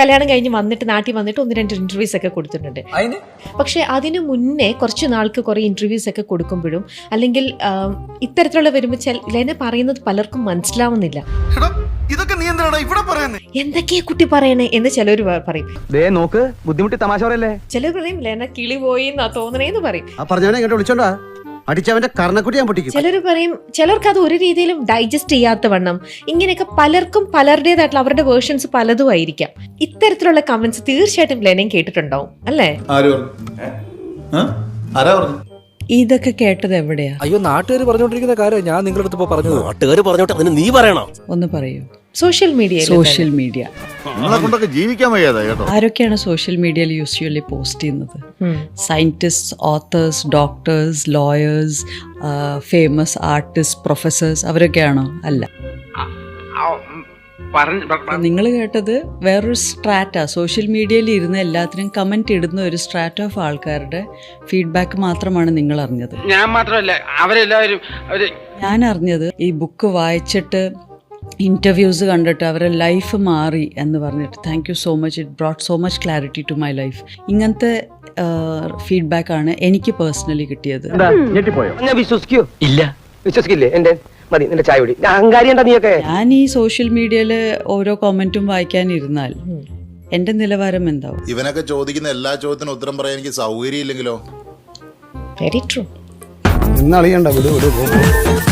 കല്യാണം കഴിഞ്ഞ് വന്നിട്ട് നാട്ടിൽ വന്നിട്ട് ഒന്ന് രണ്ട് ഇന്റർവ്യൂസ് ഒക്കെ കൊടുത്തിട്ടുണ്ട്. പക്ഷെ അതിനു മുന്നേ കുറച്ച് നാൾക്ക് കുറേ ഇന്റർവ്യൂസ് ഒക്കെ കൊടുക്കുമ്പോഴും അല്ലെങ്കിൽ ഇത്തരത്തിലുള്ള വരുമ്പോൾ ചില ലെന പറയുന്നത് പലർക്കും മനസ്സിലാവുന്നില്ല. ഇതൊക്കെ നീ എന്തിനാണ് ഇവിടെ പറയുന്നത് എന്തൊക്കെയാ കുട്ടി പറയണേ എന്ന് ചിലർ പറയും. ദേ നോക്ക് ബുദ്ധിമുട്ടി തമാശ പറയല്ലേ? ചിലർ പറയും ലേന കിളി പോയി എന്നാ തോന്നണേന്ന് പറയും. പറഞ്ഞവനെ വിളിച്ചോണ്ടാ. അടിച്ചവന്റെ കർണക്കുട്ടി ഞാൻ പൊട്ടിക്കും. ചിലർ പറയും ചിലർക്ക് അത് ഒരു രീതിയിലും ഡൈജസ്റ്റ് ചെയ്യാത്ത വണ്ണം. ഇങ്ങനെയൊക്കെ പലർക്കും പലരുടേതായിട്ടുള്ള അവരുടെ വേർഷൻസ് പലതും ആയിരിക്കാം. ഇത്തരത്തിലുള്ള കമന്റ്സ് തീർച്ചയായിട്ടും ലെനയും കേട്ടിട്ടുണ്ടാവും അല്ലേ? ആരും ആരാ പറഞ്ഞു? ഇതൊക്കെ കേട്ടത് എവിടെയാ? അയ്യോ നാട്ടുകാർ പറഞ്ഞോണ്ടിരിക്കുന്ന കാര്യം ഞാൻ നിങ്ങളുടെ അടുത്ത് പറഞ്ഞു പറഞ്ഞത്. നാട്ടുകാർ പറഞ്ഞോട്ടെ അതിന് നീ പറയണോ? ഒന്ന് പറയൂ. Social media social media. നിങ്ങളെ കൊണ്ടൊക്കെ ജീവിക്കാൻ വയ്യാതാ കേട്ടോ. ആരൊക്കെയാണ് സോഷ്യൽ മീഡിയയിൽ യൂസ്വലി പോസ്റ്റ് ചെയ്യുന്നത്? Scientist authors doctors lawyers famous artist professors അവരൊക്കെയാണോ? അല്ല. നിങ്ങൾ കേട്ടത് വേറൊരു സ്ട്രാറ്റ. സോഷ്യൽ മീഡിയയിൽ ഇരുന്ന് എല്ലാത്തിനും കമന്റ് ഇടുന്ന ഒരു സ്ട്രാറ്റ ഓഫ് ആൾക്കാരുടെ ഫീഡ്ബാക്ക് മാത്രമാണ് നിങ്ങൾ അറിഞ്ഞത്. ഞാൻ മാത്രമല്ല അവരെല്ലാവരും ഞാൻ അറിഞ്ഞത് ഈ ബുക്ക് വായിച്ചിട്ട് ഇന്റർവ്യൂസ് കണ്ടിട്ട് അവരുടെ ലൈഫ് മാറി എന്ന് പറഞ്ഞിട്ട്. Thank you so much it brought so much clarity to my life ഇങ്ങനത്തെ ഫീഡ്ബാക്ക് ആണ് എനിക്ക് പേഴ്സണലി കിട്ടിയത്. ഇല്ല. വിശ്വസിക്കില്ലേ? എന്റെ? മതി നിന്റെ ചായ കുടി. അഹങ്കാരി എന്താ നീയൊക്കെ? ഞാൻ ഈ സോഷ്യൽ മീഡിയയിൽ ഓരോ കോമന്റും വായിക്കാനിരുന്നാൽ എന്റെ നിലവാരം എന്താവും? ഇവനൊക്കെ ചോദിക്കുന്ന എല്ലാ ചോദ്യത്തിനും ഉത്തരം പറയാൻ എനിക്ക് സൗകര്യം ഇല്ലെങ്കിലോ വെരി ട്രൂ ഇന്നളിയണ്ട വിടു വിടു പോകും പോ.